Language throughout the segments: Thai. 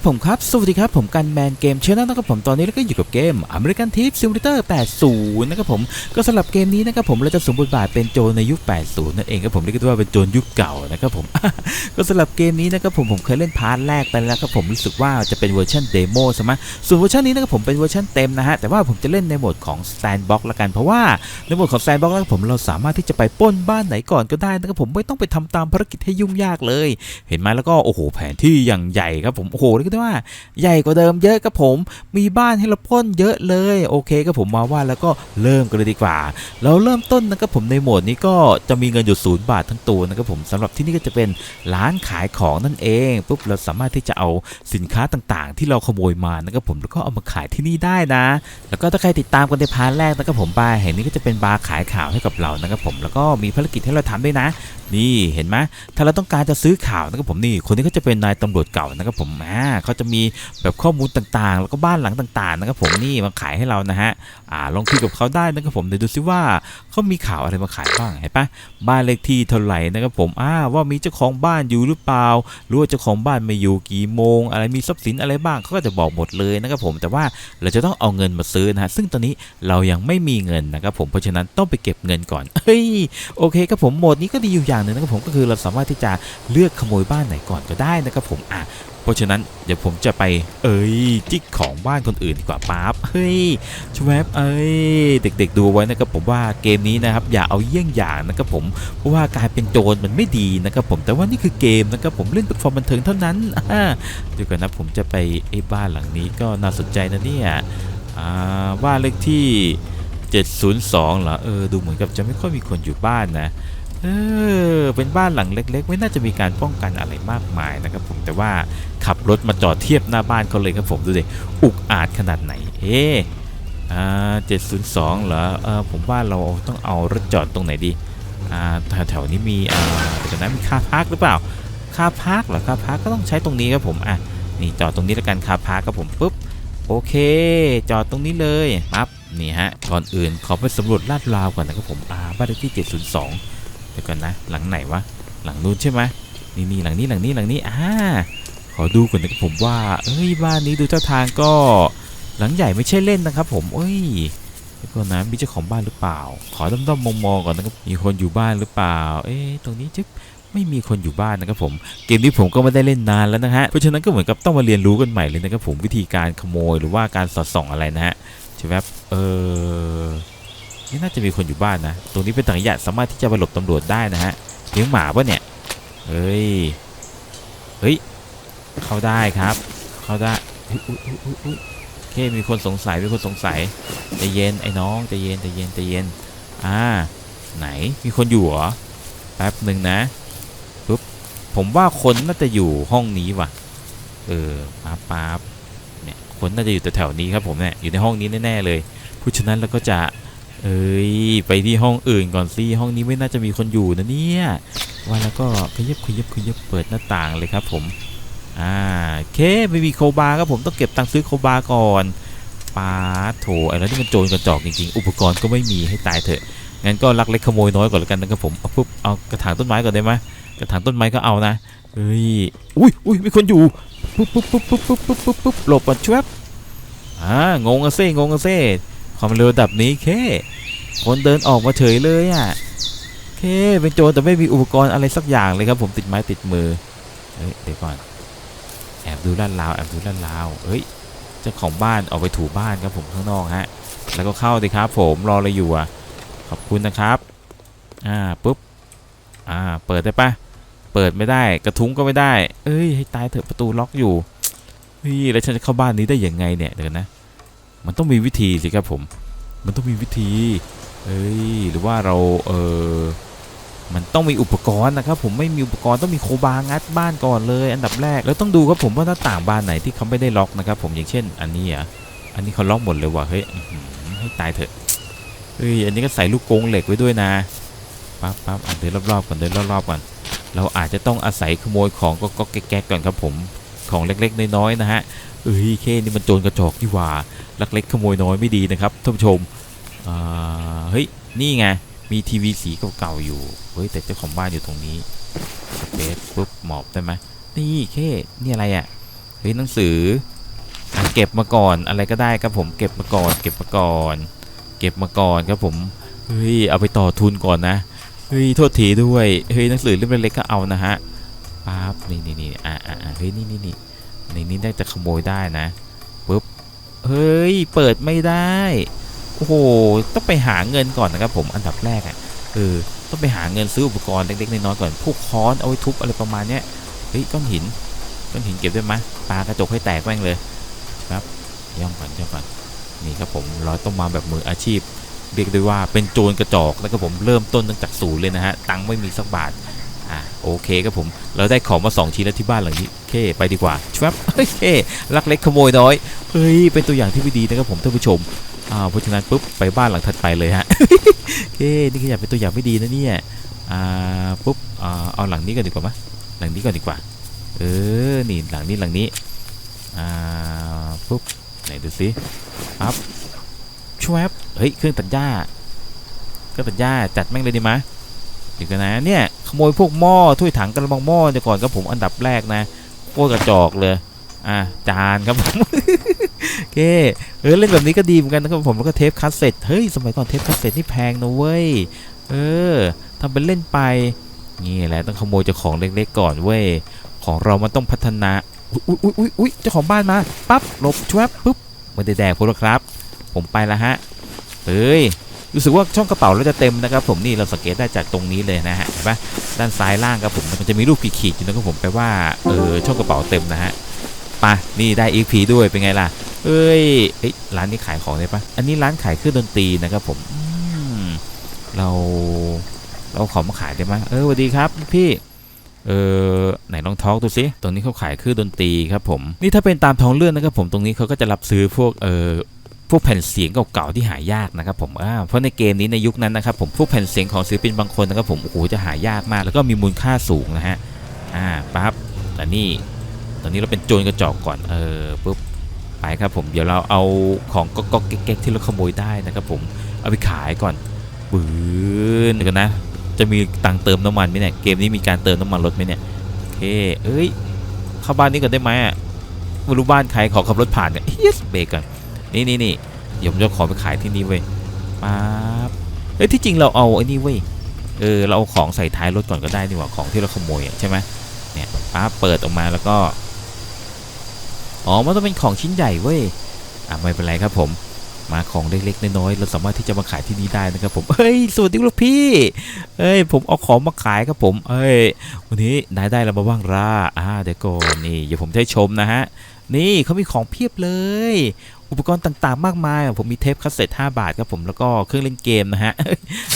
ับผมครับ สวัสดีครับผมกันแมนเกมเชนนะครับผมตอนนี้เราก็อยู่กับเกม American Thief Simulator 80 นะครับผมก็สำหรับเกมนี้นะครับผมเราจะสมบทบาทเป็นโจรในยุค 80 นั่นเองครับผมเรียกได้ว่าเป็นโจรยุคเก่านะครับผมก็สำหรับเกมนี้นะครับผมผมเคยเล่นพาร์ทแรกไปแล้วครับผมรู้สึกว่าจะเป็นเวอร์ชันเดโมใช่ไหมส่วนเวอร์ชันนี้นะครับผมเป็นเวอร์ชันเต็มนะฮะแต่ว่าผมจะเล่นในโหมดของ Sandbox ละกันเพราะว่าในโหมดของ Sandbox แล้วผมเราสามารถที่จะไปป้นบ้านไหนก่อนก็ได้นะครับผมไม่ต้องไปทำตามภารกิจให้ยุ่งยากเลย เห็นไหมแล้วก็โอ้โหแผนที่อย่างใหญ่ครับผมโอ้โหเรียกได้ว่า ใหญ่กว่าเดิมเยอะครับผม มีบ้านให้เราปล้นเยอะเลยโอเคครับผมมาว่าแล้วก็เริ่มกันเลยดีกว่า เราเริ่มต้นนะครับผมในโหมดนี้ก็จะมีเงินอยู่ศูนย์บาททั้งตัวนะครับผมสำหรับที่นี่ก็จะเป็นร้านขายของนั่นเองปุ๊บเราสามารถที่จะเอาสินค้าต่างๆ ที่เราขโมยมานะครับผมแล้วก็เอามาขายที่นี่ได้นะ แล้วก็ถ้าใครติดตามกันในพาร์ทแรกนะครับผมบาร์แห่งนี้ก็จะเป็นบาร์ขายข่าวให้กับเรานะครับผมแล้วก็มีภารกิจให้เราทำด้วยนะ นี่เห็นไหมถ้าเราต้องการจะซื้อข่าวนะครับผมนี่คนนี้ก็จะเป็นนายตำรวจเก่านะครับผมอ่าเขาจะมีแบบข้อมูลต่างๆ แล้วก็บ้านหลังต่างๆนะครับผมนี่มาขายให้เรานะฮะอ่าลองคุยกับเขาได้นะครับผมเดี๋ยวดูซิว่าเขามีข่าวอะไรมาขายบ้างเห็นปะบ้านเลขที่เท่าไหร่นะครับผมอ่าว่ามีเจ้าของบ้านอยู่หรือเปล่าหรือว่าเจ้าของบ้านมาอยู่กี่โมง อะไรมีทรัพย์สินอะไรบ้างเขาก็จะบอกหมดเลยนะครับผมแต่ว่าเราจะต้องเอาเงินมาซื้อนะฮะซึ่งตอนนี้เรายังไม่มีเงินนะครับผมเพราะฉะนั้นต้องไปเก็บเงินก่อนเฮ้ยโอเคครับผมโหมดนี้ก็ดีอยู่อย่างหนึ่งนะครับผมก็คือเราสามารถที่จะเลือกขโมยบ้านไหนก่อนก็ได้นะครับผมอะเพราะฉะนั้นเดี๋ยวผมจะไปเอ้ยจิกของบ้านคนอื่นดีกว่าป๊าบเฮ้ยชวบเอ้ยเด็ก ๆ ดูไว้นะครับผมว่าเกมนี้นะครับอย่าเอาเยี่ยงอย่างนะครับผมเพราะว่าการเป็นโจรมันไม่ดีนะครับผมแต่ว่านี่คือเกมนะครับผมเล่นเพื่อความบันเทิงเท่านั้นเดี๋ยวก่อนนะผมจะไปไอ้บ้านหลังนี้ก็น่าสนใจนะเนี่ยบ้านเลขที่ 702เหรอเออดูเหมือนกับจะไม่ค่อยมีคนอยู่บ้านนะ เออเป็นบ้านหลังเล็ก ๆ ไม่น่าจะมีการป้องกันอะไรมากมายนะครับผมแต่ว่าขับรถมาจอดเทียบหน้าบ้านเขาเลยครับผมดูดิอุกอาจขนาดไหนเอ๊ะอ่า702เหรอเออผมว่าเราต้องเอารถจอดตรงไหนดีอ่าแถวๆนี้มีอ่าเดี๋ยวนมีคาพาร์คหรือเปล่าคาพาร์คเหรอคาพาร์คก็ต้องใช้ตรงนี้ครับผมอะนี่จอดตรงนี้แล้วกันคาพาร์คครับผมปุ๊บโอเค จอดตรงนี้เลยปั๊บนี่ฮะก่อนอื่นขอไปสำรวจลาดราวก่อนนะครับผมอ่าบ้านเลขที่ 702 เดี๋ยวก่อนนะ หลังไหนวะ หลังนู้นใช่ไหมนี่นี่หลังนี้หลังนี้หลังนี้อ่าขอดูก่อนนะครับผมว่า เอ้ยบ้านนี้ดูท่าทางก็ หลังใหญ่ไม่ใช่เล่นนะครับ ผม เอ้ยเดี๋ยวก่อนนะมีเจ้าของบ้านหรือเปล่า ขอด้อมๆมองๆก่อนนะครับมีคนอยู่บ้านหรือเปล่า เอ๊ะตรงนี้จึ๊บไม่มีคนอยู่บ้านนะครับผมเกมนี้ผมก็ไม่ได้เล่นนานแล้วนะฮะเพราะฉะนั้นก็เหมือนกับต้องมาเรียนรู้กันใหม่เลยนะครับผมวิธีการขโมยหรือว่าการสอดส่องอะไรนะฮะใช่ไหมเออ นี่น่าจะมีคนอยู่บ้านนะ ตรงนี้เป็นถังขยะสามารถที่จะไปหลบตำรวจได้นะฮะเลี้ยงหมาปะเนี่ยเฮ้ย เฮ้ย เข้าได้ครับ เข้าได้อุ๊ยอุ๊ยอุ๊ยอุ๊ยอุ๊ยโอเค มีคนสงสัย มีคนสงสัยใจเย็นไอ้น้องใจเย็นใจเย็นใจเย็น อ่า ไหน มีคนอยู่เหรอ แป๊บหนึ่งนะปุ๊บ ผมว่าคนน่าจะอยู่ห้องนี้ว่ะ เออป๊าบป๊าบเนี่ย คนน่าจะอยู่แถวๆนี้ครับผมเนี่ย อยู่ในห้องนี้แน่ๆเลย เพราะฉะนั้นเราก็จะ เอ้ย ไปที่ห้องอื่นก่อนสิห้องนี้ไม่น่าจะมีคนอยู่นะเนี่ยว่าแล้วก็ขยับขยับขยับเปิดหน้าต่างเลยครับผมอ่าเคไม่มีโคบาครับผมต้องเก็บตังค์ซื้อโคบาก่อนปาโถไอ้แล้วที่มันโจรกระจอกจริงๆ อุปกรณ์ก็ไม่มีให้ตายเถอะงั้นก็ลักเล็กขโมยน้อยก่อนแล้วกันนะครับผมเอาปุ๊บเอากระถางต้นไม้ก่อนได้ไหมกระถางต้นไม้ก็เอานะเฮ้ยอุ้ยอุ้ยมีคนอยู่ปุ๊บปุ๊บปุ๊บปุ๊บปุ๊บปุ๊บปุ๊บหลบก่อนช่วยอ่างงอเซ่งงอเซ่ ความเร็วระดับนี้เค คนเดินออกมาเฉยเลยอะเคเป็นโจรแต่ไม่มีอุปกรณ์อะไรสักอย่างเลยครับ ผมติดไม้ติดมือเฮ้ยเดี๋ยวก่อนแอบดูด้านลาวแอบดูด้านลาวเฮ้ยเจ้าของบ้านออกไปถูบ้านครับผมข้างนอกฮะแล้วก็เข้าดิครับ ผมรออะไรอยู่อะขอบคุณนะครับอ่าปุ๊บอ่าเปิดได้ปะเปิดไม่ได้กระทุ้งก็ไม่ได้ เอ้ยให้ตายเถอะประตูล็อกอยู่เฮ้ยแล้วฉันจะเข้าบ้านนี้ได้ยังไงเนี่ยเดี๋ยวนะ มันต้องมีวิธีสิครับผม มันต้องมีวิธี เอ้ย หรือว่าเรา เออมันต้องมีอุปกรณ์นะครับผมไม่มีอุปกรณ์ต้องมีโคบางัดบ้านก่อนเลย อันดับแรกแล้วต้องดูครับผมว่าหน้าต่างบานไหนที่เขาไม่ได้ล็อกนะครับผมอย่างเช่น อันนี้อะอันนี้เขาล็อกหมดเลยว่ะเฮ้ยให้ตายเถอะเฮ้ยอันนี้ก็ใส่ลูกกงเหล็กไว้ด้วยนะปั๊บปั๊บเดินรอบๆก่อนเดินรอบๆก่อนเราอาจจะต้องอาศัยขโมยของก็ก็แก๊กๆก่อนครับผมของเล็กๆน้อยๆนะฮะ เอ้ย เคนี่มันโจรกระจอกที่ว่า ลักเล็กขโมยน้อยไม่ดีนะครับท่านผู้ชมเฮ้ย นี่ไง มีทีวีสีเก่าๆอยู่ เฮ้ย แต่เจ้าของบ้านอยู่ตรงนี้สเปซปุ๊บหมอบได้ไหมนี่เคนี่อะไรอะ่ะ เฮ้ยหนังสืออะเก็บมาก่อนอะไรก็ได้ครับผมเก็บมาก่อน เก็บมาก่อน เก็บมาก่อนครับผมเฮ้ยเอาไปต่อทุนก่อนนะเฮ้ยโทษทีด้วยเฮ้ยหนังสือเล่มเล็กๆก็เอานะฮะปั๊บนี่นี่นี่อ่าอ่าอ่าเฮ้ยนี่นี่นี่ ในนี้ได้จะขโมยได้นะปุ๊บเฮ้ยเปิดไม่ได้โอ้โหต้องไปหาเงินก่อนนะครับผมอันดับแรกอะเออต้องไปหาเงินซื้ออุปกรณ์เล็กๆน้อยๆก่อนพวกค้อนเอาไว้ทุบอะไรประมาณเนี้ยเฮ้ยก้อนหินก้อนหินเก็บได้ไหมยปากระจกให้แตกแม่งเลยครับย่องก่อนย่องก่อนนี่ครับผมเราต้องมาแบบมืออาชีพเรียกได้ว่าเป็นโจรกระจอกแล้วก็ผมเริ่มต้นตั้งจากศูนย์เลยนะฮะตังค์ไม่มีสักบาท อะโอเคครับผม เราได้ของมาสองชิ้นแล้วที่บ้านหลังนี้โอเคไปดีกว่าชวับโอเคลักเล็กขโมยน้อยเฮ้ยเป็นตัวอย่างที่ไม่ดีนะครับผมท่านผู้ชมอ่าเพราะฉะนั้นปุ๊บไปบ้านหลังถัดไปเลยฮะโอเคนี่ก็อยากเป็นตัวอย่างไม่ดีนะเนี่ยอ่าปุ๊บอ่าเอาหลังนี้ก่อนดีกว่าไหมหลังนี้ก่อนดีกว่า เออนี่หลังนี้หลังนี้อ่าปุ๊บไหนดูสิปั๊บชวับเฮ้ยเครื่องตัดหญ้าก็ตัดหญ้าจัดแม่งเลยดีไหม ดี๋ยวกันนะเนี่ยขโมยพวกหม้อถ้วยถังกระมังหม้อเดี๋ยวก่อนครับผมอันดับแรกนะโคตรกระจอกเลยอะจานครับผมโอเคเออเล่นแบบนี้ก็ดีเหมือนกันนะครับผมแล้วก็เทปคัสเซ็ตเฮ้ยสมัยก่อนเทปคัสเซ็ตนี่แพงนะเว้ยเออทำเป็นเล่นไปนี่แหละต้องขโมยเจ้าของเล็กๆก่อนเว้ยของเรามันต้องพัฒนาอุ้ยอุ้ยอุ้ยอุ้ยเจ้าของบ้านมาปั๊บหลบชวบปุ๊บไม่ได้แดกพวกเราครับ ผมไปละฮะเอ้ย รู้สึกว่าช่องกระเป๋าเราจะเต็มนะครับผมนี่เราสังเกตได้จากตรงนี้เลยนะฮะเห็นปะด้านซ้ายล่างครับผมมันจะมีรูปขีดๆอยู่นะครับผมแปลว่าเออช่องกระเป๋าเต็มนะฮะปะนี่ได้ EP ด้วยเป็นไงล่ะเอ้ยเอ้ยร้านนี้ขายของได้ปะอันนี้ร้านขายเครื่องดนตรีนะครับผมเราเราของมาขายได้ไหมเออสวัสดีครับพี่เออไหนลองทอล์กดูสิตรงนี้เขาขายเครื่องดนตรีครับผม นี่ถ้าเป็นตามท้องเรื่องนะครับผมตรงนี้เขาก็จะรับซื้อพวกเออ พวกแผ่นเสียงเก่าๆที่หายากนะครับผมเพราะในเกมนี้ในยุคนั้นนะครับผมพวกแผ่นเสียงของศิลปินบางคนนะครับผมโอ้โหจะหายากมากแล้วก็มีมูลค่าสูงนะฮะอ่าปั๊บแต่นี่ตอนนี้เราเป็นโจรกระจอกก่อนเออปุ๊บไปครับผมเดี๋ยวเราเอาของก๊อกๆแก๊กๆที่เราขโมยได้นะครับผมเอาไปขายก่อนบื้นเดี๋ยวกันนะ จะมีตังค์เติมน้ำมันไหมเนี่ยเกมนี้มีการเติมน้ำมันรถไหมเนี่ยโอเคเอ้ยเข้าบ้านนี้ก่อนได้ไหมอะไม่รู้บ้านใครขอขับรถผ่านกันเฮียเบรกก่อน นี่นี่นี่เดี๋ยวผมจะขอไปขายที่นี่เว้ยป๊าบเฮ้ยที่จริงเราเอาไอ้นี่เว้ยเออเราเอาของใส่ท้ายรถก่อนก็ได้นี่หว่าของที่เราขโมยใช่ไหมเนี่ยป๊าบเปิดออกมาแล้วก็อ๋อมันต้องเป็นของชิ้นใหญ่เว้ยอะไม่เป็นไรครับผมมาของเล็กๆน้อยๆเราสามารถที่จะมาขายที่นี่ได้นะครับผมเฮ้ยสวัสดีลูกพี่เฮ้ยผมเอาของมาขายครับผมเฮ้ยวันนี้นายได้อะไรมาบ้างล่ะอ่าเดี๋ยวก่อนนี่เดี๋ยวผมจะให้ชมนะฮะนี่เขามีของเพียบเลย อุปกรณ์ต่างๆ มากมาย ผมมีเทปคาสเซ็ต5บาทครับผมแล้วก็เครื่องเล่นเกมนะฮะ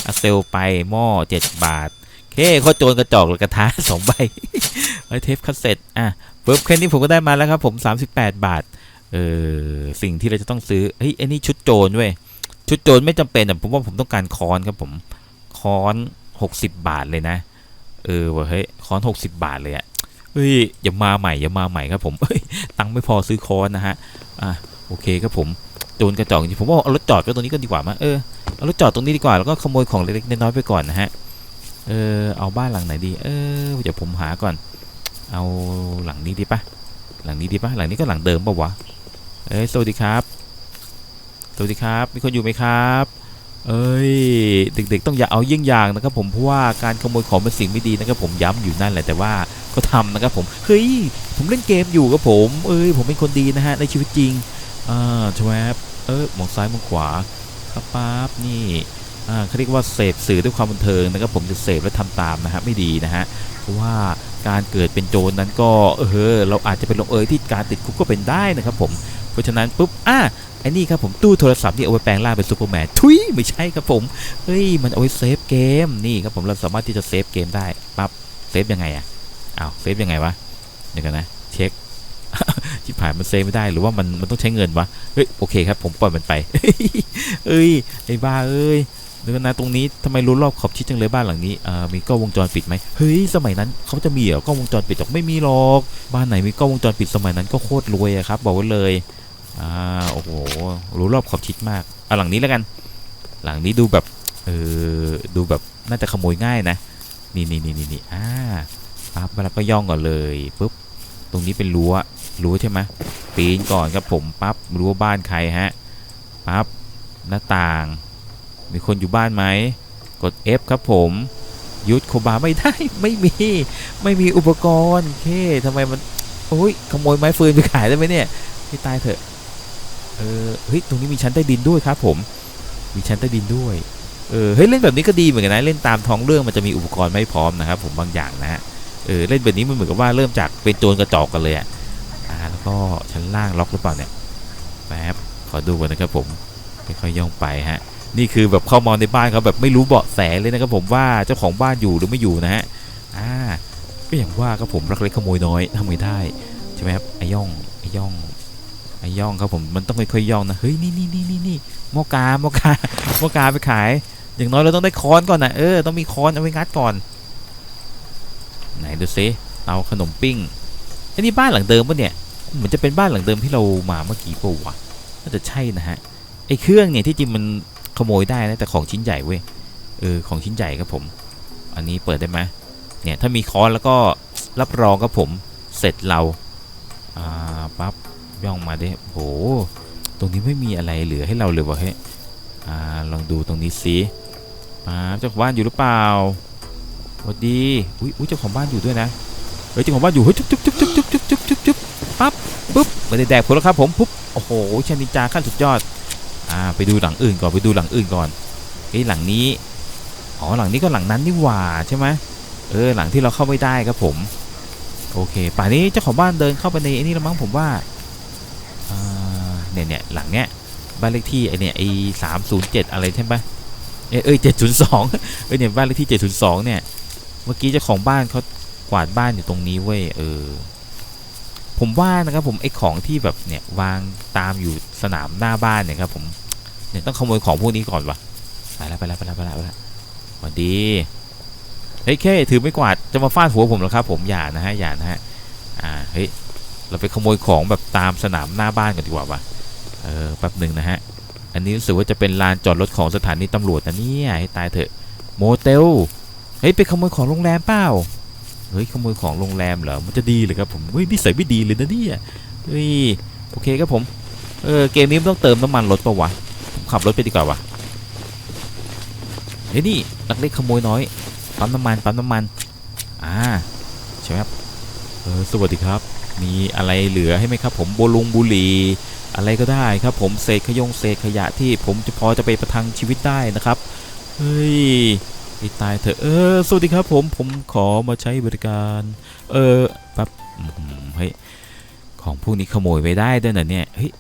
อาเซลไปหม้อ7 บาทโอเคเขาโจรกระจอกเลยกระทะ2ใบไอ้เทปคาสเซ็ตอะปุ๊บแค่นี้ผมก็ได้มาแล้วครับผม 38 บาทเออสิ่งที่เราจะต้องซื้อเฮ้ยไอ้นี่ชุดโจรเว้ยชุดโจรไม่จำเป็นแต่ผมว่าผมต้องการคอนครับผมคอน60 บาทเลยนะเออว่ะเฮ้ยคอน 60 บาทเลยอะเฮ้ยอย่ามาใหม่อย่ามาใหม่ครับผมเฮ้ยตังค์ไม่พอซื้อคอนนะฮะอะ โอเคครับผมโจรกระจอกจริงผมว่าเอารถจอดไว้ตรงนี้ก็ดีกว่ามั้ยเออเอารถจอดตรงนี้ดีกว่าแล้วก็ขโมยของเล็กๆน้อยๆไปก่อนนะฮะเออเอาบ้านหลังไหนดี เออเดี๋ยวผมหาก่อน เอาหลังนี้ดีปะหลังนี้ดีปะหลังนี้ก็หลังเดิมปะวะเอ้ยสวัสดีครับสวัสดีครับมีคนอยู่ไหมครับ เอ้ยเด็กๆต้องอย่าเอาเยี่ยงอย่างนะครับผมเพราะว่าการขโมยของเป็นสิ่งไม่ดีนะครับผมย้ำอยู่นั่นแหละแต่ว่าก็ทำนะครับผมเฮ้ยผมเล่นเกมอยู่ครับผม เอ้ยผมเป็นคนดีนะฮะในชีวิตจริง อ่าชวบเออมองซ้ายมองขวาครับปั๊บนี่อ่าเขาเรียกว่าเสพสื่อด้วยความบันเทิงนะครับผมจะเสพและทำตามนะฮะไม่ดีนะฮะเพราะว่าการเกิดเป็นโจรนั้นก็เออเราอาจจะเป็นลงเอยที่การติดคุกก็เป็นได้นะครับผมเพราะฉะนั้นปุ๊บอะไอ้นี่ครับผมตู้โทรศัพท์ที่เอาไว้แปลงร่างเป็นซูเปอร์แมนทุยไม่ใช่ครับผมเฮ้ยมันเอาไว้เซฟเกมนี่ครับผมเราสามารถที่จะเซฟเกมได้ปั๊บเซฟยังไงอะอ้าวเซฟยังไงวะเดี๋ยวกันนะเช็ค ชิบหายมันเซฟไม่ได้หรือว่ามันมันต้องใช้เงินวะเฮ้ยโอเคครับ ผมปล่อยมันไปเอ้ยไอ้บ้าเอ้ยเดี๋ยวนนะตรงนี้ทำไมรู้รอบขอบชิดจังเลยบ้านหลังนี้อ่ามีกล้องวงจรปิดไหมเฮ้ยสมัยนั้นเขาจะมีเหรอกล้องวงจรปิดหรอกไม่มีหรอก บ้านไหนมีกล้องวงจรปิดสมัยนั้นก็โคตรรวยอะครับ บอกไว้เลยอ่าโอ้โหรู้รอบขอบชิดมากเอาหลังนี้แล้วกัน หลังนี้ดูแบบเออดูแบบน่าจะขโมยง่ายนะนี่นี่นี่นี่นี่อ่าปั๊บแล้วก็ย่องก่อนเลยปุ๊บตรงนี้เป็นรั้ว รู้ใช่ไหมปีนก่อนครับผมปั๊บรู้ว่าบ้านใครฮะปั๊บหน้าต่าง มีคนอยู่บ้านไหมกด F ครับผมยุดโคบาไม่ได้ไม่มีไม่มีอุปกรณ์เคทำไมมันโอ้ยขโมยไม้ฟืนไปขายได้ไหมเนี่ยให้ตายเถอะเออเฮ้ยตรงนี้มีชั้นใต้ดินด้วยครับผมมีชั้นใต้ดินด้วยเออเฮ้ยเล่นแบบนี้ก็ดีเหมือนกันนะเล่นตามท้องเรื่องมันจะมีอุปกรณ์ไม่พร้อมนะครับผมบางอย่างนะฮะเออเล่นแบบนี้มันเหมือนกับว่าเริ่มจากเป็นโจรกระจอกกันเลยอะ ก็ชั้นล่างล็อกหรือเปล่าเนี่ยแป๊บขอดูก่อนนะครับผมค่อยๆย่องไปฮะนี่คือแบบเข้ามาในบ้านเขาแบบไม่รู้เบาะแสเลยนะครับผมว่าเจ้าของบ้านอยู่หรือไม่อยู่นะฮะอ่าก็อย่างว่าครับผมรักเล็กขโมยน้อยทำไมได้ใช่ไหมครับไอย่องไอย่องไอย่องครับผมมันต้องค่อยๆย่องนะเฮ้ยนี่นี่นี่นี่นี่มอกา มอกา มอกาไปขาย อย่างน้อยเราต้องได้ค้อนก่อนนะเออต้องมีค้อนเอาไว้งัดก่อน ไหนดูซิเอาขนมปิ้งไอ้นี่บ้านหลังเดิมปะเนี่ย เหมือนจะเป็นบ้านหลังเดิมที่เรามาเมื่อกี้ป่าวะน่าจะใช่นะฮะไอ้เครื่องเนี่ยที่จริงมันขโมยได้นะแต่ของชิ้นใหญ่เว้ยเออของชิ้นใหญ่ครับผม อันนี้เปิดได้ไหมเนี่ยถ้ามีคอนแล้วก็รับรองครับผมเสร็จเราอ่าปั๊บย่องมาได้โหตรงนี้ไม่มีอะไรเหลือให้เราเลยวะเฮ้ยอ่าลองดูตรงนี้สิป้าเจ้าของบ้านอยู่หรือเปล่าวัสดีอุ้ยเจ้าของบ้านอยู่ด้วยนะเฮ้ยเจ้าของบ้านอยู่เฮ้ยจุ๊บจุ๊บจุ๊บจุ๊บจุ๊บจุ๊บจุ๊บ ปั๊บปุ๊บไม่ได้แดกผลแล้วครับผมปุ๊บโอ้โหชนินจาขั้นสุดยอดอ่าไปดูหลังอื่นก่อนไปดูหลังอื่นก่อนเอ้หลังนี้อ๋อหลังนี้ก็หลังนั้นนี่หว่าใช่ไหมเออหลังที่เราเข้าไม่ได้ครับผมโอเคป่านนี้เจ้าของบ้านเดินเข้าไปในไอ้นี่แล้วมั้งผมว่าเนี่ยเนี่ยหลังเนี้ยบ้านเลขที่ไอเนี่ยไอสามศูนย์เจ็ดอะไรใช่ไหมเอเอ้ยเจ็ดศูนย์สองเอ้ยเนี่ยบ้านเลขที่เจ็ดศูนย์สองเนี่ยเมื่อกี้เจ้าของบ้านเขากวาดบ้านอยู่ตรงนี้เว้ยเออ ผมว่านะครับผมไอ้ของที่แบบเนี่ยวางตามอยู่สนามหน้าบ้านเนี่ยครับผมเนี่ยต้องขโมยของพวกนี้ก่อนวะไปแล้วไปแล้วไปแล้วไปแล้วไปแล้วสวัสดีเฮ้ยแค่ถือไม่กวาดจะมาฟาดหัวผมเหรอครับผมอย่านะฮะอย่านะฮะอ่าเฮ้ยเราไปขโมยของแบบตามสนามหน้าบ้านกันดีกว่าวะเออแป๊บหนึ่งนะฮะอันนี้รู้สึกว่าจะเป็นลานจอดรถของสถานีตำรวจนะเนี่ยให้ตายเถอะโมเตลเฮ้ยไปขโมยของโรงแรมเปล่า เฮ้ยขโมยของโรงแรมเหรอมันจะดีเลยครับผมเฮ้ยนิสัยไม่ดีเลยนะเนี่ยเฮ้ยโอเคครับผมเออเกมนี้มันต้องเติมน้ำมันรถปะวะขับรถไปดีกว่าวะเฮ้ยนี่ลักเล็กขโมยน้อยปั๊มน้ำมันปั๊มน้ำมันอ่าใช่ไหมครับเออสวัสดีครับ มีอะไรเหลือให้ไหมครับ ผมโบลุงบุหรี่อะไรก็ได้ครับผมเศษขยงเศษขยะที่ผมจะพอจะไปประทังชีวิตได้นะครับเฮ้ย ไอ้ตายเถอะเออสวัสดีครับผมผมขอมาใช้บริการ เออแป๊บเฮ้ยของพวกนี้ขโมยไปได้ด้วยนะเนี่ยเฮ้ย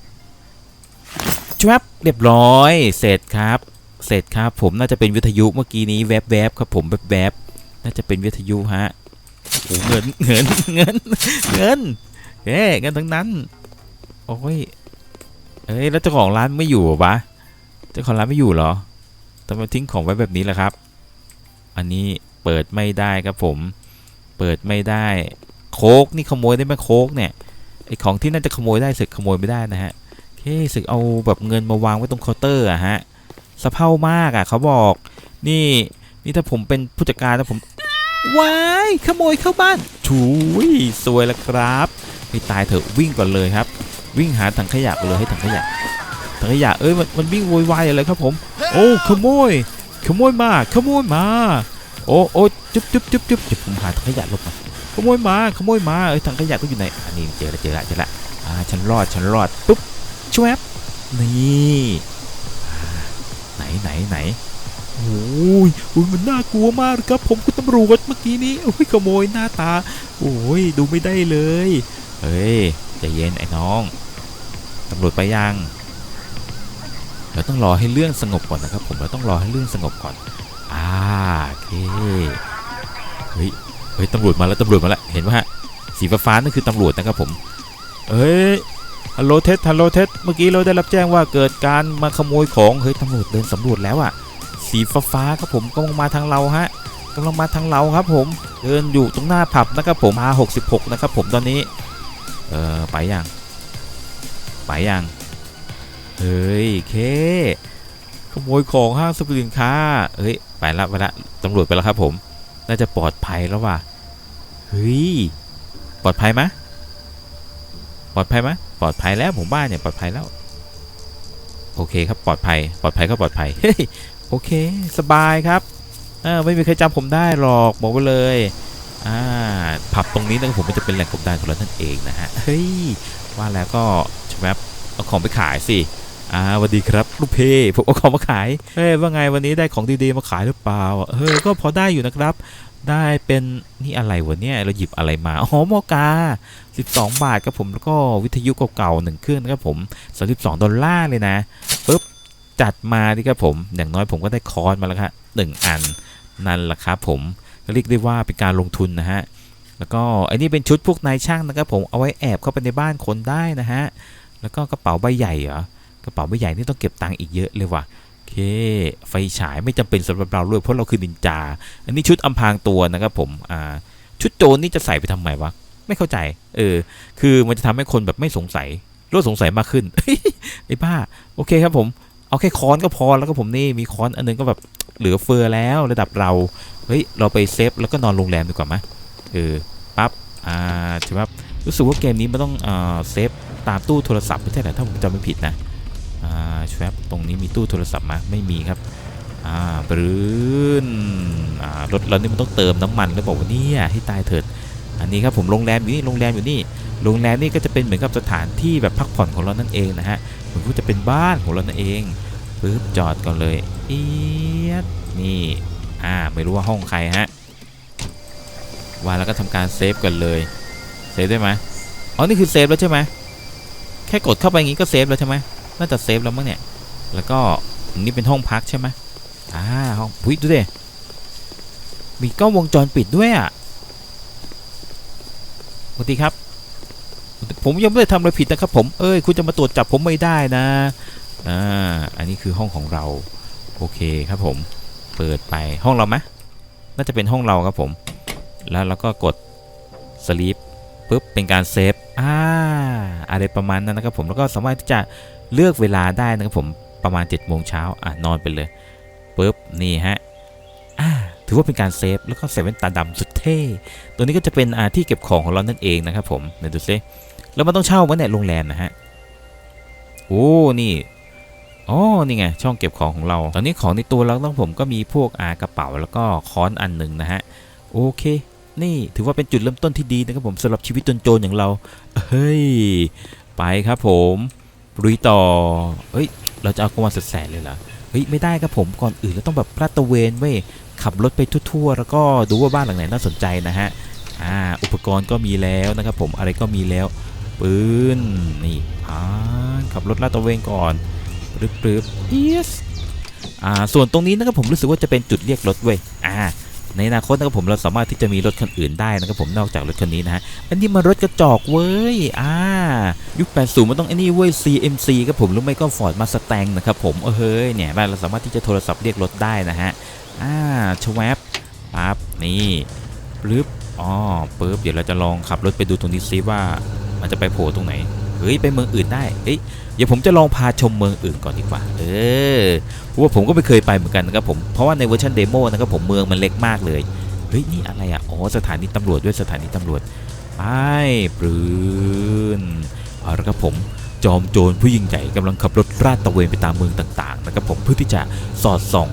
ชวบเรียบร้อย เสร็จครับ เสร็จครับผมน่าจะเป็นวิทยุเมื่อกี้นี้แวบๆบครับผมแวบๆน่าจะเป็นวิทยุฮะเงินเงินเงินเงินเฮ้เงินทั้งนั้นโอ้ยเอ้ยแล้วเจ้าของร้านไม่อยู่เหรอวะเจ้าของร้านไม่อยู่เหรอทำไมทิ้งของไว้แบบนี้ล่ะครับ อันนี้เปิดไม่ได้ครับผม เปิดไม่ได้โคกนี่ขโมยได้ไหมโคกเนี่ยไอของที่น่าจะขโมยได้สึกขโมยไม่ได้นะฮะเฮ้สึกเอาแบบเงินมาวางไว้ตรงเคาน์เตอร์อะฮะสะเพร่ามากอะเขาบอก นี่นี่ถ้าผมเป็นผู้จัดการนะผมว้ายขโมยเข้าบ้านถุยสวยแล้วครับให้ตายเถอะวิ่งก่อนเลยครับ วิ่งหาถังขยะไปเลยให้ถังขยะถังขยะเอ้ยมันมันวิ่งโวยวายอะไรครับผม โอ้ขโมย ขโมยมา ขโมยมา โอ้โอ้จุ๊บจุ๊บจุ๊บจุ๊บเดี๋ยวผมหาถังขยะลบมาขโมยมา ขโมยมา เอ้ยถังขยะก็อยู่ไหน อันนี้เจอละเจอละเจอละอ่า ฉันรอด ฉันรอด ปุ๊บชวบนี่ไหนไหนไหนโอ้ยโอ้ยมันน่ากลัวมากเลยครับผมคุณตำรวจเมื่อกี้นี้โอ้ยขโมยหน้าตา โอ้ยดูไม่ได้เลย เฮ้ยใจเย็นไอ้น้องตำรวจไปยัง เราต้องรอให้เรื่องสงบก่อนนะครับ ผมเราต้องรอให้เรื่องสงบก่อนอ่าโอเคเฮ้ยเฮ้ยตำรวจมาแล้วตำรวจมาแล้วเห็นไหมฮะสีฟ้าๆนั่นคือตำรวจนะครับผมเฮ้ยฮัลโหลเท็ดฮัลโหลเท็ดเมื่อกี้เราได้รับแจ้งว่าเกิดการมาขโมยของเฮ้ยตำรวจเดินสำรวจแล้วอะสีฟ้าๆครับผมกำลังมาทางเราฮะกำลังมาทางเราครับผมเดินอยู่ตรงหน้าผับนะครับผม R66 นะครับผมตอนนี้ เออไปยังไปยัง เฮ้ยเค ขโมยของห้างสรรพสินค้าเฮ้ยไปละไปละตำรวจไปแล้วครับผม น่าจะปลอดภัยแล้วว่ะเฮ้ยปลอดภัยไหมปลอดภัยไหมปลอดภัยแล้วผมบ้านเนี่ยปลอดภัยแล้วโอเคครับปลอดภัยปลอดภัยก็ปลอดภัยเฮ้ยโอเคสบายครับเออไม่มีใครจำผมได้หรอกบอกไว้เลยอ่าผับตรงนี้นะครับผมมันจะเป็นแหล่งกบดานของเราท่านเองนะฮะเฮ้ยว่าแล้วก็ใช่ไหมเอาของไปขายสิ อ่าสวัสดีครับลูกเพผมเอาของมาขายเฮ้ยว่าไงวันนี้ได้ของดีๆมาขายหรือเปล่าเออก็พอได้อยู่นะครับ ได้เป็นนี่อะไรวะเนี่ยเราหยิบอะไรมาอ๋อมอกา 12 บาทครับผมแล้วก็วิทยุเก่าๆหนึ่งเครื่องนะครับผม 32 ดอลลาร์เลยนะปุ๊บจัดมาดิครับผมอย่างน้อยผมก็ได้คอนมาแล้วครับหนึ่งอันนั่นแหละครับผมก็เรียกได้ว่าเป็นการลงทุนนะฮะแล้วก็อันนี้เป็นชุดพวกนายช่างนะครับผมเอาไว้แอบเข้าไปในบ้านคนได้นะฮะแล้วก็กระเป๋าใบใหญ่เหรอ กระเป๋าใบใหญ่นี่ต้องเก็บตังค์อีกเยอะเลยว่ะโอเค ไฟฉายไม่จำเป็นสำหรับเราด้วยเพราะเราคือนินจา อันนี้ชุดอำพรางตัวนะครับผมอ่าชุดโจรนี่จะใส่ไปทำไมวะไม่เข้าใจ เออ คือมันจะทำให้คนแบบไม่สงสัยรู้สงสัยมากขึ้นไอ้บ้า โอเคครับผม เอาแค่ค้อนก็พอแล้วก็ผมนี่มีค้อนอันนึงก็แบบเหลือเฟือแล้วระดับเรา เฮ้ย เราไปเซฟแล้วก็นอนโรงแรมดีกว่าไหมเออ ปั๊บ อ่าใช่ไหมรับรู้สึกว่าเกมนี้มันต้องอ่าเซฟตามตู้โทรศัพท์ไม่ใช่หรอถ้าผมจำไม่ผิดนะ อ่าใช่ไหมครับตรงนี้มีตู้โทรศัพท์ไหมาไม่มีครับอ่าปรื้นอ่ารถเรานี่มันต้องเติมน้ำมันแล้วบอกว่าเนี่ยให้ตายเถิด อันนี้ครับผมโรงแรมอยู่นี่โรงแรมอยู่นี่โรงแรมนี่ก็จะเป็นเหมือนกับสถานที่แบบพักผ่อนของเรานั่นเองนะฮะเหมือนก็จะเป็นบ้านของเรานั่นเองปึ๊บจอดก่อนเลยเอียดนี่อ่าไม่รู้ว่าห้องใครฮะว่าแล้วก็ทำการเซฟกันเลยเซฟได้ไหมอ๋อนี่คือเซฟแล้วใช่ไหมแค่กดเข้าไปอย่างงี้ก็เซฟแล้วใช่ไหม น่าจะเซฟแล้วมั้งเนี่ย แล้วก็นนี้เป็นห้องพักใช่ไหมอ่าห้องพุ้ยดูดิมีกล้องวงจรปิดด้วยอะสวัสดีครับ ผมยังไม่ได้ทำอะไรผิดนะครับ ผม เอ้ย คุณจะมาตรวจจับผมไม่ได้นะ อ่า อันนี้คือห้องของเรา โอเคครับผม เปิดไปห้องเราไหมน่าจะเป็นห้องเราครับผม แล้วเราก็กดสลีปปุ๊บ เป็นการเซฟ อ่า อะไรประมาณนั้นนะครับผม แล้วก็สามารถที่จะเลือกเวลาได้นะครับผมประมาณ7จ็ดโมงเช้าอะนอนไปเลยปุ๊บนี่ฮะอ่าถือว่าเป็นการเซฟแล้วก็ใส่แว่นตาดำสุดเท่ตัวนี้ก็จะเป็นอ่าที่เก็บของของเรานั่นเองนะครับผมเดี๋ยวดูซิแล้วมันต้องเช่าวันเนี่ยโรงแรมนะฮะโอ้นี่อ๋อนี่ไงช่องเก็บของของเรา ตอนนี้ของในตัวเราต้องผมก็มีพวกอากระเป๋าแล้วก็ค้อนอันหนึ่งนะฮะโอเค นี่ถือว่าเป็นจุดเริ่มต้นที่ดีนะครับผมสำหรับชีวิตโจรๆอย่างเราเฮ้ยไปครับผม ลุยต่อ เฮ้ย เราจะเอากวันแสนเลยเหรอ เฮ้ย ไม่ได้ครับผม ก่อนอื่นเราต้องแบบลาดตระเวนเว้ย ขับรถไปทั่วๆ แล้วก็ดูว่าบ้านหลังไหนน่าสนใจนะฮะ อ่า อุปกรณ์ก็มีแล้วนะครับผม อะไรก็มีแล้ว ปืน นี่อ่าขับรถลาดตระเวนก่อนปรึบปรึบ yes อ่า ส่วนตรงนี้นะครับผมรู้สึกว่าจะเป็นจุดเรียกรถเว้ย อ่าในอนาคตนะครับผมเราสามารถที่จะมีรถคันอื่นได้นะครับผมนอกจากรถคันนี้นะฮะอันนี้มันรถกระจอกเว้ยอ่า ยุค 80 มันต้องไอ้นี่เว้ย CMC ครับผมหรือไม่ก็ Ford Mustang นะครับผมเออเฮ้ยเนี่ยบ้านเราสามารถที่จะโทรศัพท์เรียกรถได้นะฮะอ่าชวบปั๊บนี่ปึ๊บอ๋อปึ๊บเดี๋ยวเราจะลองขับรถไปดูตรงนี้ซิว่ามันจะไปโผล่ตรงไหนเฮ้ยไปเมืองอื่นได้เฮ้ยเดี๋ยวผมจะลองพาชมเมืองอื่นก่อนดีกว่า เออเพราะว่าผมก็ไม่เคยไปเหมือนกันนะครับผม เพราะว่าในเวอร์ชันเดโมนะครับผมเมืองมันเล็กมากเลย เฮ้ยนี่อะไรอะ อ๋อสถานีตำรวจด้วยสถานีตำรวจ ไปปรืนเอาละครับผมจอมโจรผู้ยิ่งใหญ่กำลังขับรถราดตระเวนไปตามเมืองต่างๆนะครับผมเพื่อที่จะสอดส่อง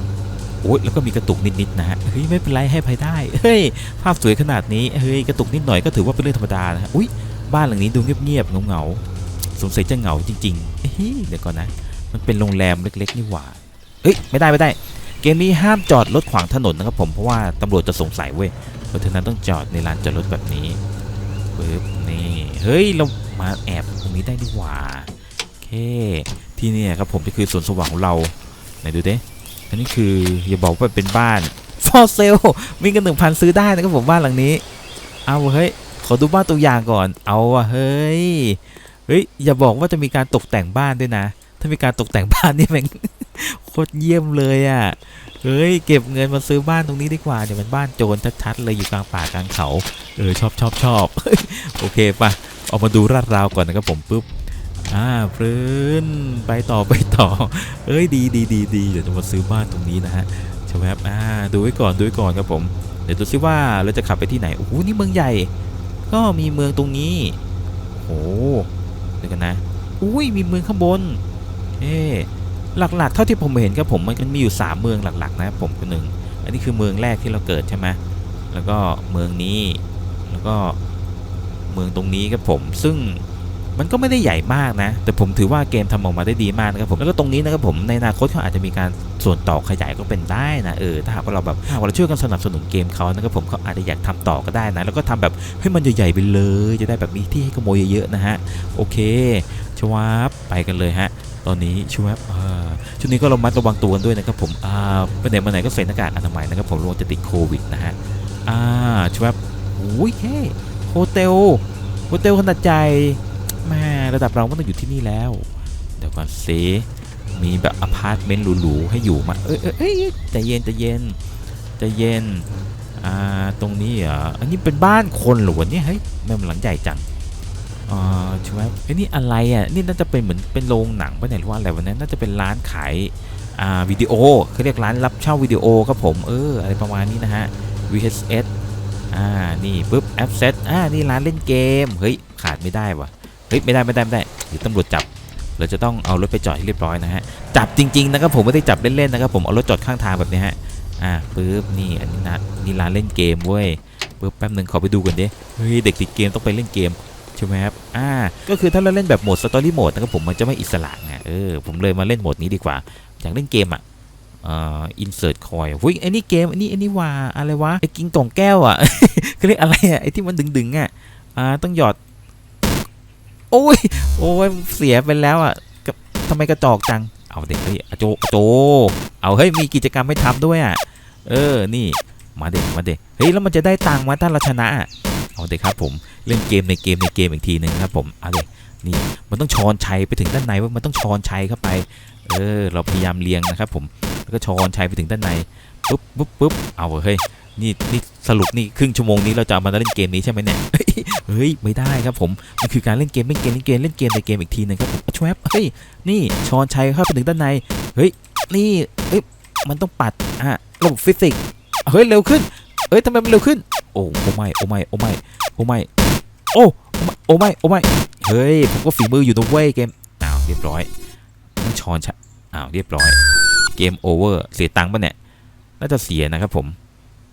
โอ้ยแล้วก็มีกระตุกนิดๆนะฮะเฮ้ยไม่เป็นไรให้ภัยได้เฮ้ยภาพสวยขนาดนี้เฮ้ยกระตุกนิดหน่อยก็ถือว่าเป็นเรื่องธรรมดานะฮะอุ้ยบ้านหลังนี้ดูเงียบๆเงาๆสงสัยจะเหงาจริงๆเฮ้ยเดี๋ยวก่อนนะ มันเป็นโรงแรมเล็กๆนี่หว่าเฮ้ยไม่ได้ไม่ได้ เกมนี้ห้ามจอดรถขวางถนนนะครับผมเพราะว่าตำรวจจะสงสัยเว้ยเพราะฉะนั้นต้องจอดในลานจอดรถแบบนี้ ปึ๊บนี่เฮ้ยเรามาแอบตรงนี้ได้ดีหว่าโอเคที่นี่ครับผมจะคือสวนสว่างของเราไหนดูดิอันนี้คืออย่าบอกว่าเป็นบ้านฟอร์เซลมีกันหนึ่งพันซื้อได้นะครับผมบ้านหลังนี้ เอาเฮ้ยขอดูบ้านตัวอย่างก่อน เอาอะเฮ้ยเฮ้ยอย่าบอกว่าจะมีการตกแต่งบ้านด้วยนะ ถ้ามีการตกแต่งบ้านนี่แม่ง โคตรเยี่ยมเลยอะเฮ้ย เก็บเงินมาซื้อบ้านตรงนี้ดีกว่าเนี่ยมันบ้านโจรชัดๆเลยอยู่กลางป่ากลางเขา เออชอบชอบชอบโอเคปะออกมาดูราดราวก่อนนะครับผมปุ๊บอ่าพื้นไปต่อไปต่อ เอ้ยดีดีดีดีเดี๋ยวจะมาซื้อบ้านตรงนี้นะฮะใช่ไหมครับอ่าดูไว้ก่อนดูไว้ก่อนครับผม เดี๋ยวดูซิว่าเราจะขับไปที่ไหนโอ้โหนี่เมืองใหญ่ ก็มีเมืองตรงนี้โอ้โหเดี๋ยวกันนะอุ้ยมีเมืองข้างบนเอ๊ หลักๆ เท่าที่ผมเห็นครับผมมันมีอยู่สามเมืองหลักๆนะครับผมคนหนึ่งอันนี้คือเมืองแรกที่เราเกิดใช่ไหมแล้วก็เมืองนี้แล้วก็เมืองตรงนี้ครับผมซึ่งมันก็ไม่ได้ใหญ่มากนะ แต่ผมถือว่าเกมทำออกมาได้ดีมากนะครับผมแล้วก็ตรงนี้นะครับผมในอนาคตเขาอาจจะมีการส่วนต่อขยายก็เป็นได้นะเออถ้าหากว่าเราแบบถ้าหากว่าเราช่วยกันสนับสนุนเกมเขานะครับผมเขาอาจจะอยากทำต่อก็ได้นะแล้วก็ทำแบบให้มันใหญ่ๆไปเลย จะได้แบบมีที่ให้ขโมยเยอะๆนะฮะโอเคชวาบไปกันเลยฮะ ตอนนี้ชวบอ่าช่วงนี้ก็ระมัดระวังตัวกันด้วยนะครับผมอ่าไปไหนมาไหนก็ใส่หน้ากากอนามัยนะครับผมระวังจะติดโควิดนะฮะอ่าชวบอุ้ยเฮ้โฮเทลโฮเทลขนาดใหญ่แม่ระดับเราต้องอยู่ที่นี่แล้วเดี๋ยวก่อนสิมีแบบอพาร์ตเมนต์หรูๆให้อยู่มาเอ้ยเอ้ยใจเย็นใจเย็นใจเย็นอ่าตรงนี้เหรออันนี้เป็นบ้านคนหรอวะเนี่ยเฮ้ยแม่มันหลังใหญ่จังอ่า ช่วยไอ้นี่อะไรอะนี่น่าจะเป็นเหมือนเป็นโรงหนังปะเนี่ยหรือว่าอะไรวะเนี่ยน่าจะเป็นร้านขายอ่าวิดีโอเขาเรียกร้านรับเช่าวิดีโอครับผมเอออะไรประมาณนี้นะฮะ VHS อ่านี่ปุ๊บแอปเซตอ่านี่ร้านเล่นเกมเฮ้ยขาดไม่ได้วะเฮ้ยไม่ได้ไม่ได้ไม่ได้เดี๋ยวตำรวจจับ เราจะต้องเอารถไปจอดให้เรียบร้อยนะฮะจับจริงๆนะครับผมไม่ได้จับเล่นๆนะครับผมเอารถจอดข้างทางแบบนี้ฮะอ่าปุ๊บนี่อันนี้นะนี่ร้านเล่นเกมเว้ยปุ๊บแป๊บหนึ่งขอไปดูกันดิเฮ้ยเด็กติดเกมต้องไปเล่นเกม ช่ไหมครับอ่าก็คือถ้าเราเล่นแบบโหมดสตอรี่โหมดนะครับผมมันจะไม่อิสระไงเออผมเลยมาเล่นโหมดนี้ดีกว่า อยากเล่นเกมอะอ่อ insert coin หุ้ยไอ้นี่เกมไอ้นี่ไอ้นี่ว่าอะไรวะไอ้กิงกล่องแก้วอะเขาเรียกอะไรอะไอ้ที่มันดึงๆอะอ่าต้องหยอด โอ้ยโอ้ยเสียไปแล้วอะกับทำไมกระจอกจังเอาเด็กเฮ้ยโจโจเอาเฮ้ยมีกิจกรรมให้ทำด้วยอะเออนี่มาเด็กมาเด็กเฮ้ยแล้วมันจะได้ตังค์มาถ้าเราชนะอะ เอาเด็กครับผมเล่นเกมในเกมในเกมอีกทีหนึ่งครับผมเอาเด็กนี่มันต้องช้อนชัยไปถึงด้านในว่ามันต้องช้อนชัยเข้าไปเออเราพยายามเลียงนะครับผมแล้วก็ช้อนชัยไปถึงด้านในปุ๊บปุ๊บปุ๊บเอาเฮ้ยนี่นี่สรุปนี่ครึ่งชั่วโมงนี้เราจะมาเล่นเกมนี้ใช่ไหมเนี่ยเฮ้ยไม่ได้ครับผมมันคือการเล่นเกมเล่นเกมเล่นเกมเล่นเกมในเกมอีกทีหนึงครับผมชวบเฮ้ยนี่ช้อนชัยเข้าไปถึงด้านในเฮ้ยนี่เฮ้ยมันต้องปัดอะระบบฟิสิกส์เฮ้ยเร็วขึ้น เฮ้ยทำไมมันเร็วขึ้น โอ้โอ้ไม่โอ้ไม่โอ้ไม่โอ้ไม่โอ้โอ้ไม่โอ้ไม่เฮ้ยผมก็ฝีมืออยู่ตรงเว้ยเกมอ้าวเรียบร้อยต้องชอนชัยอ้าวเรียบร้อย เกมโอเวอร์เสียตังค์ปะเนี่ยน่าจะเสียนะครับผม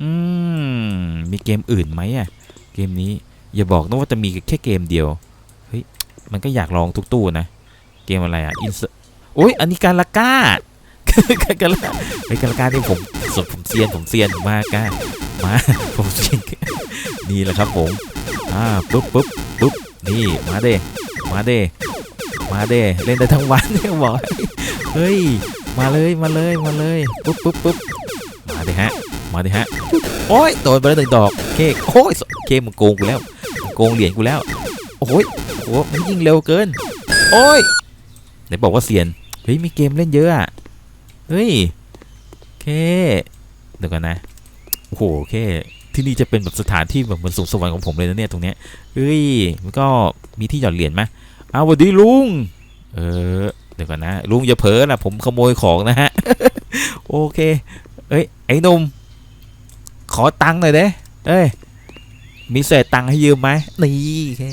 อืมมีเกมอื่นไหมอะเกมนี้อย่าบอกนะว่าจะมีแค่เกมเดียวเฮ้ยมันก็อยากลองทุกตู้นะ เกมอะไรอะอินสโอ้ยอันนี้การละก้าการละเฮ้การละก้านี่ผมสดผมเซียนผมเซียนมากก้า มาผมเซียนนี่แหละครับผมอ่าปุ๊บปุ๊บปุ๊บนี่มาเด้มาเด้มาเด้เล่นได้ทั้งวันเนี่ยบอกเฮ้ยมาเลยมาเลยมาเลยปุ๊บปุ๊บปุ๊บมาดิฮะมาดิฮะโอ้ยโดนไปแล้วหนึ่งดอกเคกโอ้ยเคกมึงโกงกูแล้วโกงเหรียญกูแล้วโอ้ยโอ้โหมันยิงเร็วเกิน โอ้ยไหนบอกว่าเซียนเฮ้ยมีเกมเล่นเยอะอะเฮ้ยเคเดี๋ยวกันนะ โอ้โหเคที่นี่จะเป็นแบบสถานที่แบบเหมือนสวงสวรรค์ของผมเลยนะเนี่ยตรงเนี้ยเฮ้ยมันก็มีที่หยอดเหรียญไหมเอาวัสดีลุง เออเดี๋ยวก่อนนะลุงอย่าเผลอนะผมขโมยของนะฮะโอเคเอ้ยไอ้นุ่มขอตังค์หน่อยเด้เอ้ยมีเศษตังค์ให้ยืมไหมนี่แค่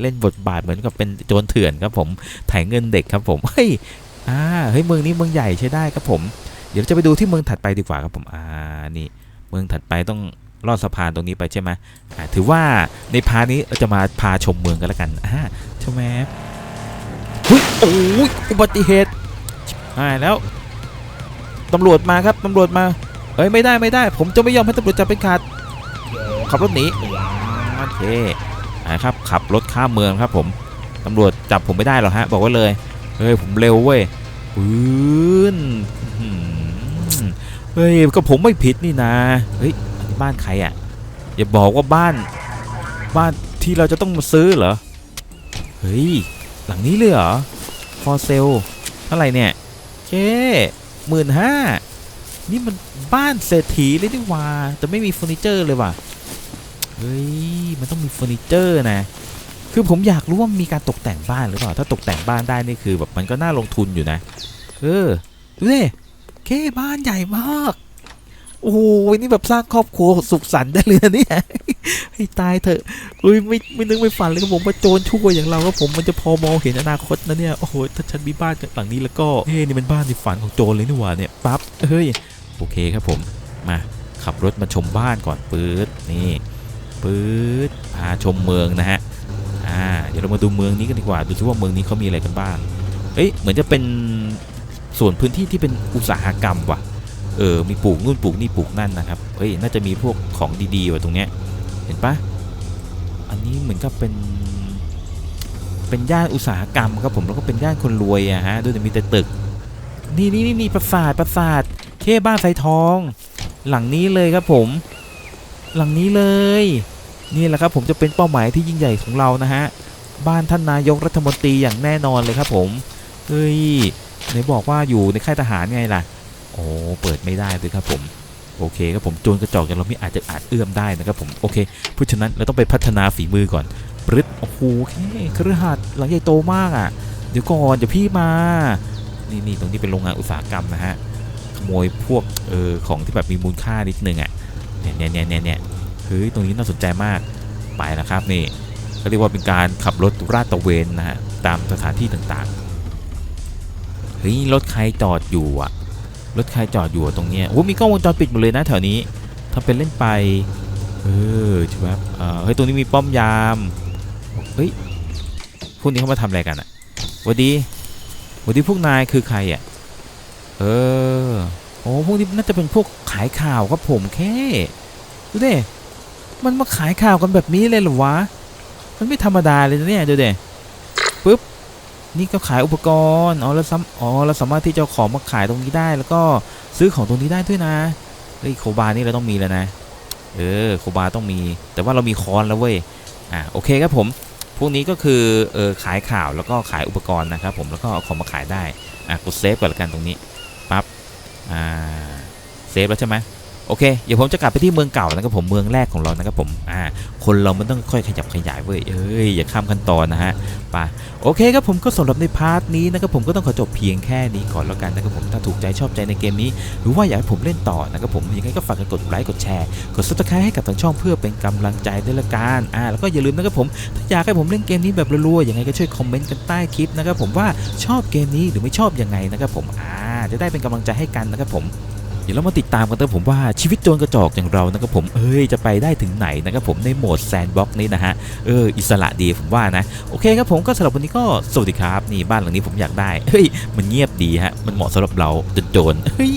เล่นบทบาทเหมือนกับเป็นโจรเถื่อนครับผมถ่ายเงินเด็กครับผมเฮ้ยอ่าเฮ้ยเมืองนี้เมืองใหญ่ใช้ได้ครับผม เดี๋ยวจะไปดูที่เมืองถัดไปดีกว่าครับผมอ่านี่ มืองถัดไปต้องลอดสะพานตรงนี้ไปใช่ไหมถือว่าในพานี้เราจะมาพาชมเมืองกันแล้วกันอ่าใช่ไหมหุ้ยโอ้ยอุบัติเหตุชิบหายแล้วตำรวจมาครับตำรวจมาเอ้ยไม่ได้ไม่ได้ ผมจะไม่ยอมให้ตำรวจจับเป็นขาดขับรถหนีโอเคนะครับขับรถข้ามเมืองครับผมตำรวจจับผมไม่ได้หรอกฮะบอกไว้เลยเฮ้ยผมเร็วเว้ยปืนอื้อหือ เฮ้ยก็ผมไม่ผิดนี่นะเฮ้ยบ้านใครอะอย่าบอกว่าบ้านบ้านที่เราจะต้องมาซื้อเหรอเฮ้ยหลังนี้เลยเหรอฟอร์เซลเท่าไหร่เนี่ยเคหมื่นห้านี่มันบ้านเศรษฐีเลยนี่ว่าแต่ไม่มีเฟอร์นิเจอร์เลยว่ะเฮ้ยมันต้องมีเฟอร์นิเจอร์นะคือผมอยากรู้ว่ามีการตกแต่งบ้านหรือเปล่าถ้าตกแต่งบ้านได้นี่คือแบบมันก็น่าลงทุนอยู่นะ เออดูดิ เคบ้านใหญ่มาก โอ้โหนี่แบบสร้างครอบครัวสุขสันต์ได้เลยนะเนี่ยให้ตายเถอะเอ้ยไม่ไม่นึกไม่ฝันเลยครับผมว่าโจรชั่วอย่างเราครับผมมันจะพอมองเห็นอนาคตนะเนี่ยโอ้โหถ้าฉันมีบ้านหลังนี้แล้วก็เฮ้นี่เป็นบ้านในฝันของโจรเลยนี่หว่าเนี่ยปั๊บเฮ้ยโอเคครับผมมาขับรถมาชมบ้านก่อนปื๊ดนี่ปื๊ดพาชมเมืองนะฮะอ่าเดี๋ยวเรามาดูเมืองนี้กันดีกว่าดูซิว่าเมืองนี้เขามีอะไรกันบ้างเอ้ยเหมือนจะเป็น ส่วนพื้นที่ที่เป็นอุตสาหกรรมว่ะ เออ มีปลูกนู่นปลูกนี่ปลูกนั่นนะครับ เฮ้ย น่าจะมีพวกของดีๆว่ะตรงเนี้ย เห็นปะอันนี้เหมือนกับเป็น เป็นย่านอุตสาหกรรมครับผมแล้วก็เป็นย่านคนรวยอะฮะ ด้วยแต่มีแต่ตึก นี่นี่นี่นี่ปราสาทปราสาทเคบ้านไฟทอง หลังนี้เลยครับผม หลังนี้เลย นี่แหละครับผมจะเป็นเป้าหมายที่ยิ่งใหญ่ของเรานะฮะ บ้านท่านนายกรัฐมนตรีอย่างแน่นอนเลยครับผม เฮ้ย ไหนบอกว่าอยู่ในค่ายทหารไงล่ะ โอ้เปิดไม่ได้ด้วยครับผมโอเคครับผมโจรกระจอกอย่างเราไม่อาจจะอาจเอื้อมได้นะครับผมโอเคเพราะฉะนั้นเราต้องไปพัฒนาฝีมือก่อนปรึดโอ้โหโอเคคฤหาสน์หลังใหญ่โตมากอะ เดี๋ยวก่อนเดี๋ยวพี่มา นี่นี่ตรงนี้เป็นโรงงานอุตสาหกรรมนะฮะขโมยพวกเออของที่แบบมีมูลค่านิดนึงอะเนี่ยเนี่ยเนี่ยเนี่ยเนี่ยเฮ้ยตรงนี้น่าสนใจมากไปแล้วครับนี่เขาเรียกว่าเป็นการขับรถราดตระเวนนะฮะตามสถานที่ต่างๆ ฮ้ยรถใครจอดอยู่อะรถใครจอดอยู่ตรงเนี้ยโอ้มีกล้องวงจรปิดหมดเลยนะแถวนี้ทำเป็นเล่นไปเออใช่ไหมเออเฮ้ยตรงนี้มีป้อมยามเฮ้ยพวกนี้เขามาทำอะไรกันอะหวัสดีหวัสดีพวกนายคือใครอะเออโอ้พวกนี้น่าจะเป็นพวกขายข่าวครับผมแค่ดูเดิมันมาขายข่าวกันแบบนี้เลยเหรอวะมันไม่ธรรมดาเลยนะเนี่ยดูดิปึ๊บ นี่ก็ขายอุปกรณ์ อ๋อแล้วซ้ำอ๋อเราสามารถที่จะของมาขายตรงนี้ได้ แล้วก็ซื้อของตรงนี้ได้ด้วยนะเฮ้ยโคบานี่เราต้องมีแล้วนะ เออโคบาต้องมี แต่ว่าเรามีคอนแล้วเว้ย อ่าโอเคครับผม พวกนี้ก็คือเออขายข่าวแล้วก็ขายอุปกรณ์นะครับผมแล้วก็เอาของมาขายได้ อะกดเซฟก่อนละกันตรงนี้ ปั๊บ อ่า เซฟแล้วใช่ไหม โอเค เดี๋ยวผมจะกลับไปที่เมืองเก่านะครับผมเมืองแรกของเรานะครับผมอ่าคนเรามันต้องค่อยขยับขยายเว้ยเอ้ยอย่าข้ามขั้นตอนนะฮะไปโอเคครับผมก็สำหรับในพาร์ทนี้นะครับผมก็ต้องขอจบเพียงแค่นี้ก่อนแล้วกันนะครับผมถ้าถูกใจชอบใจในเกมนี้ หรือว่าอยากให้ผมเล่นต่อนะครับผมยังไงก็ฝากกดไลค์กดแชร์กด subscribe ให้กับทางช่องเพื่อเป็นกำลังใจด้วยละกันอ่าแล้วก็อย่าลืมนะครับผมถ้าอยากให้ผมเล่นเกมนี้แบบรัวๆยังไงก็ช่วยคอมเมนต์กันใต้คลิปนะครับผมว่าชอบเกมนี้หรือไม่ชอบยังไงนะครับผมอ่าจะได้เป็นกำลังใจให้กันนะครับผม เดี๋ยวเรามาติดตามกันนะครับผมว่าชีวิตโจรกระจอกอย่างเรานะครับผมเอ้ยจะไปได้ถึงไหนนะครับผมในโหมดแซนด์บ็อกนี้นะฮะเอออิสระดีผมว่านะโอเคครับผมก็สำหรับวันนี้ก็สวัสดีครับนี่บ้านหลังนี้ผมอยากได้เฮ้ยมันเงียบดีฮะมันเหมาะสำหรับเราโจรเฮ้ย